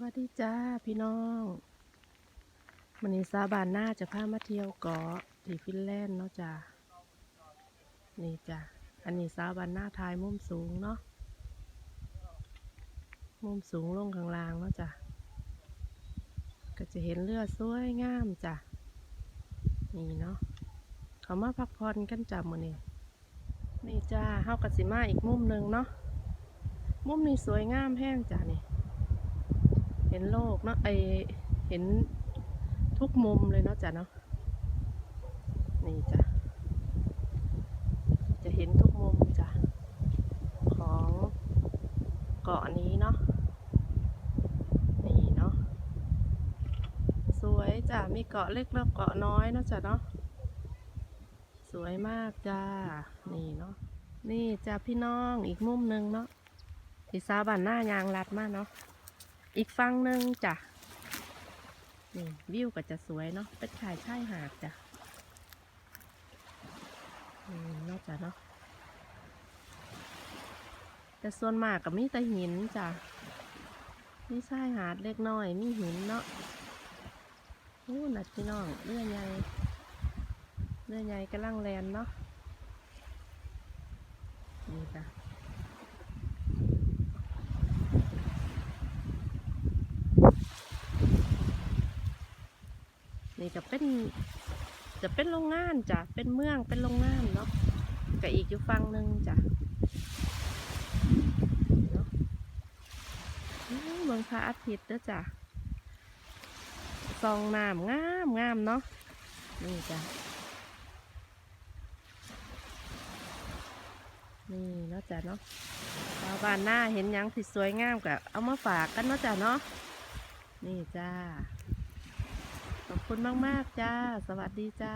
วัสดีจ้าพี่น้องวันนี้ซาบานหน้าจะพามาเที่ยวเกาะที่ฟินแลนด์เนาะจ้านี่จ้ะอันนี้ซาบานหน้าทายมุมสูงเนาะมุมสูงลงข้างล่างเนาะจ้ะก็จะเห็นเรือสวยงามจ้ะนี่เนาะเขามาพักผ่อนกันจ้ะมื้อนี้นี่จ้าเฮากับสิมาอีกมุมหนึ่งเนาะมุมนี้สวยงามแห้งจ้ะนี่ เห็นโลกเนาะไอเห็นทุกมุมเลยเนาะจ้ะเนาะนี่จ้ะจะเห็นทุกมุมจ้ะของเกาะนี้เนาะนี่เนาะสวยจ้ะมีเกาะเล็กแล้วเกาะน้อยเนาะจ้ะเนาะสวยมากจ้านี่เนาะนี่จ้ะพี่น้องอีกมุมหนึ่งเนาะที่ซาบันหน้ายางรัดมากเนาะ อีกฝั่งหนึ่งจ้ะนี่วิวก็จะสวยเนาะเป็นชายชายหาดจ้ะอืมเนอกจากเนาะแต่ส่วนมากก็มีแต่หินจ้ะมีชายหาดเล็กน้อย มีหินเนาะโอ้นัดพี่น้องเรือใหญ่เรือใหญ่กำลังแลนเนาะนี่จ้ะ นี่จะเป็นจะเป็นโรงงานจ้ะ เป็นเมือง เป็นโรงงานเนาะกับอีกอยู่ฝั่งหนึ่งจ้ะเนาะเมืองพระอาทิตย์เด้อจ้ะซองน้ำงามงามเนาะ นี่จ้ะ นี่เนาะจ้ะเนาะชาวบ้านหน้าเห็นยังที่สวยงามกับเอามาฝากกันเนาะจ้ะเนาะ นี่จ้า ขอบคุณมาก ๆ จ้า สวัสดีจ้า